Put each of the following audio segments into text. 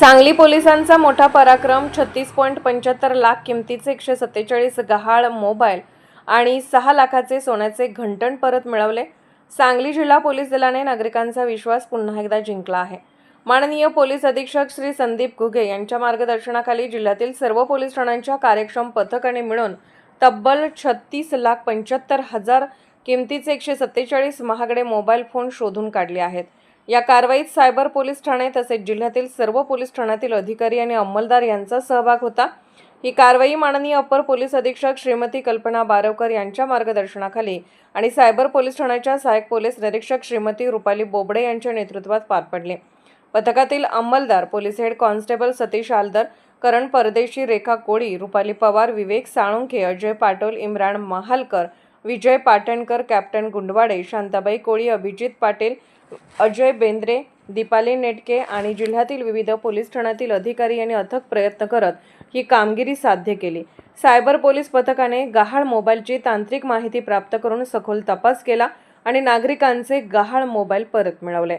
सांगली पोलिसांचा मोठा पराक्रम छत्तीस पॉईंट पंच्याहत्तर लाख किमतीचे एकशे सत्तेचाळीस गहाळ मोबाईल आणि सहा लाखाचे सोन्याचे घंटण परत मिळवले. सांगली जिल्हा पोलीस दलाने नागरिकांचा विश्वास पुन्हा एकदा जिंकला आहे. माननीय पोलीस अधीक्षक श्री संदीप घुगे यांच्या मार्गदर्शनाखाली जिल्ह्यातील सर्व पोलीस ठाण्यांच्या कार्यक्षम पथकाने मिळून तब्बल छत्तीस लाख पंच्याहत्तर हजार किमतीचे एकशे सत्तेचाळीस महागडे मोबाईल फोन शोधून काढले आहेत. या कारवाईत सायबर पोलीस ठाणे तसेच जिल्ह्यातील सर्व पोलीस ठाण्यातील अधिकारी आणि अंमलदार यांचा सहभाग होता. ही कारवाई माननीय अप्पर पोलीस अधीक्षक श्रीमती कल्पना बारवकर यांच्या मार्गदर्शनाखाली आणि सायबर पोलीस ठाण्याच्या सहाय्यक पोलीस निरीक्षक श्रीमती रुपाली बोबडे यांच्या नेतृत्वात पार पडले. पथकातील अंमलदार police head constable Satish Aldar Karan Pardeshi Rekha Koli Rupali Pawar Vivek Salunkhe Ajay Patol Imran Mahalkar Vijay Patankar captain Gundwade Shantabai Koli Abhijit Patil Ajay Bendre Deepali Netke आणि जिल्ह्यातील विविध पोलीस ठाण्यातील अधिकारी यांनी अथक प्रयत्न करत ही कामगिरी साध्य केली. सायबर पोलीस पथकाने गहाळ मोबाईलची तांत्रिक माहिती प्राप्त करून सखोल तपास केला आणि नागरिकांचे गहाळ मोबाईल परत मिळवले.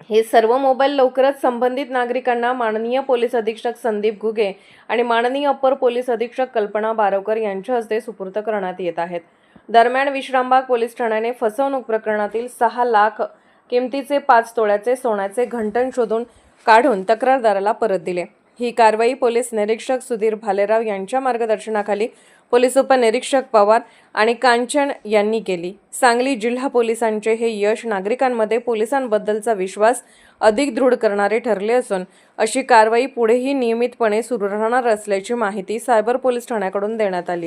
हे सर्व मोबाईल लवकरच संबंधित नागरिकांना माननीय पोलीस अधीक्षक संदीप घुगे आणि माननीय अप्पर पोलीस अधीक्षक कल्पना बारवकर यांच्या हस्ते सुपूर्त करण्यात येत आहेत. दरम्यान विश्रामबाग पोलीस ठाण्याने फसवणूक प्रकरणातील सहा लाख किमतीचे पाच तोळ्याचे सोन्याचे घंटण शोधून काढून तक्रारदाराला परत दिले. ही कारवाई पोलीस निरीक्षक सुधीर भालेराव यांच्या मार्गदर्शनाखाली पोलीस उपनिरीक्षक पवार आणि कांचन यांनी केली. सांगली जिल्हा पोलिसांचे हे यश नागरिकांमध्ये पोलिसांबद्दलचा विश्वास अधिक दृढ करणारे ठरले असून अशी कारवाई पुढेही नियमितपणे सुरू राहणार असल्याची माहिती सायबर पोलीस ठाण्याकडून देण्यात आली.